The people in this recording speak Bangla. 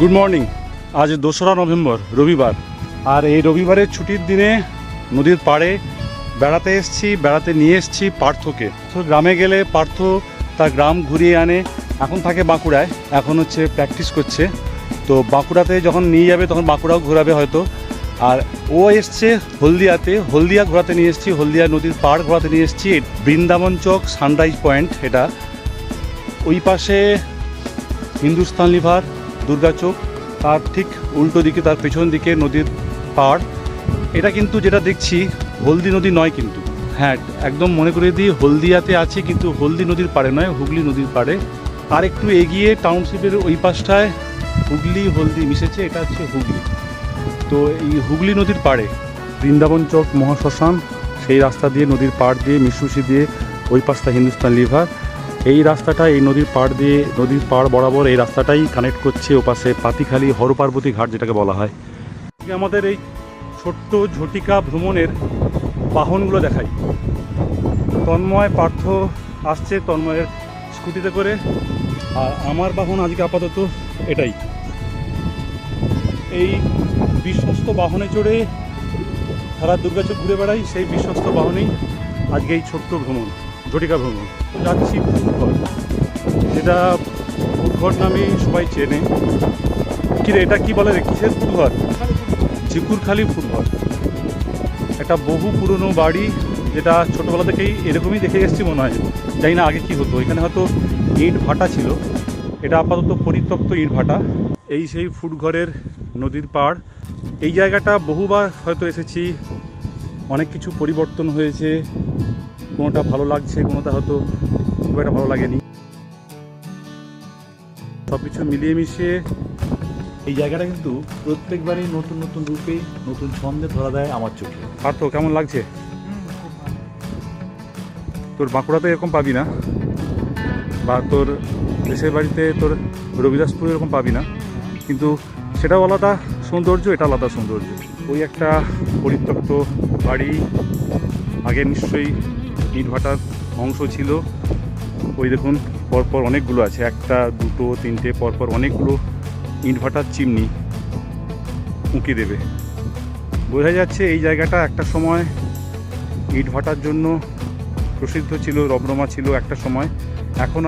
গুড মর্নিং আজ দোসরা নভেম্বর, রবিবার। আর এই রবিবারের ছুটির দিনে নদীর পাড়ে বেড়াতে এসেছি, বেড়াতে নিয়ে এসেছি পার্থকে। তো গ্রামে গেলে পার্থ তার গ্রাম ঘুরিয়ে আনে। এখন থাকে বাঁকুড়ায়, এখন হচ্ছে প্র্যাকটিস করছে। তো বাঁকুড়াতে যখন নিয়ে যাবে, তখন বাঁকুড়াও ঘোরাবে হয়তো। আর ও এসছে হলদিয়াতে, হলদিয়া ঘোরাতে নিয়ে এসেছি, হলদিয়া নদীর পাড় ঘোরাতে নিয়ে এসেছি। বৃন্দাবন চক সানরাইজ পয়েন্ট, এটা। ওই পাশে হিন্দুস্তান লিভার দুর্গাচক তার ঠিক উল্টো দিকে, তার পেছন দিকে নদীর পাড়। এটা কিন্তু যেটা দেখছি, হলদি নদী নয় কিন্তু। হ্যাঁ একদম মনে করে দিই, হলদিয়াতে আছে কিন্তু হলদি নদীর পাড়ে নয়, হুগলি নদীর পাড়ে। আর একটু এগিয়ে টাউনশিপের ওই পাশটায় হুগলি হলদি মিশেছে, এটা হচ্ছে হুগলি। তো এই হুগলি নদীর পাড়ে, বৃন্দাবন চক, মহাশ্মশান, সেই রাস্তা দিয়ে, নদীর পাড় দিয়ে মিশুসি দিয়ে, ওই পাশটা হিন্দুস্তান লিভার। এই রাস্তাটা এই নদীর পাড় দিয়ে, নদীর পাড় বরাবর এই রাস্তাটাই কানেক্ট করছে ওপাশে পাতিখালি হরপার্বতী ঘাট যেটাকে বলা হয়। আমাদের এই ছোট্ট ঝটিকা ভ্রমণের বাহনগুলো দেখাই। তন্ময় পার্থ আসছে তন্ময়ের স্কুটিতে করে। আর আমার বাহন আজকে আপাতত এটাই। এই বিশ্বস্ত বাহনে চড়ে সারা দুর্গাচক ঘুরে বেড়াই, সেই বিশ্বস্ত বাহনেই আজকে এই ছোট্ট ভ্রমণ। ঝটিকা ভ্রমণ যাচ্ছি ফুটঘর যেটা ফুটঘর নামে সবাই চেনে। কিরে, এটা কি বলে কিসের ফুটঘর চিকুরখালি ফুটঘর একটা বহু পুরনো বাড়ি যেটা ছোটোবেলা থেকেই এরকমই দেখে এসেছি মনে হয়। জানি না আগে কি হতো। এখানে হয়তো ইট ভাটা ছিল। এটা আপাতত পরিত্যক্ত ইট ভাটা। এই সেই ফুটঘরের নদীর পাড়। এই জায়গাটা বহুবার হয়তো এসেছি। অনেক কিছু পরিবর্তন হয়েছে। কোনোটা ভালো লাগছে, কোনোটা হয়তো খুব একটা ভালো লাগেনি। সব কিছু মিলিয়ে মিশিয়ে এই জায়গাটা কিন্তু প্রত্যেকবারই নতুন নতুন রূপে নতুন ছন্দে ধরা দেয় আমার চোখে। আর তো কেমন লাগছে? তোর বাঁকুড়াতে এরকম পাবি না? বা তোর দেশের বাড়িতে তোর রবিদাসপুরে এরকম পাবি না? কিন্তু সেটাও আলাদা সৌন্দর্য, এটা আলাদা সৌন্দর্য। ওই একটা পরিত্যক্ত বাড়ি, আগে নিশ্চয়ই ইটভাটার অংশ ছিল। ওই দেখুন, পরপর অনেকগুলো আছে। একটা, দুটো, তিনটে, পরপর অনেকগুলো ইটভাটার চিমনি উঁকি দেবে। বোঝা যাচ্ছে এই জায়গাটা একটা সময় ইটভাটার জন্য প্রসিদ্ধ ছিল রবরমা ছিল একটা সময়। এখন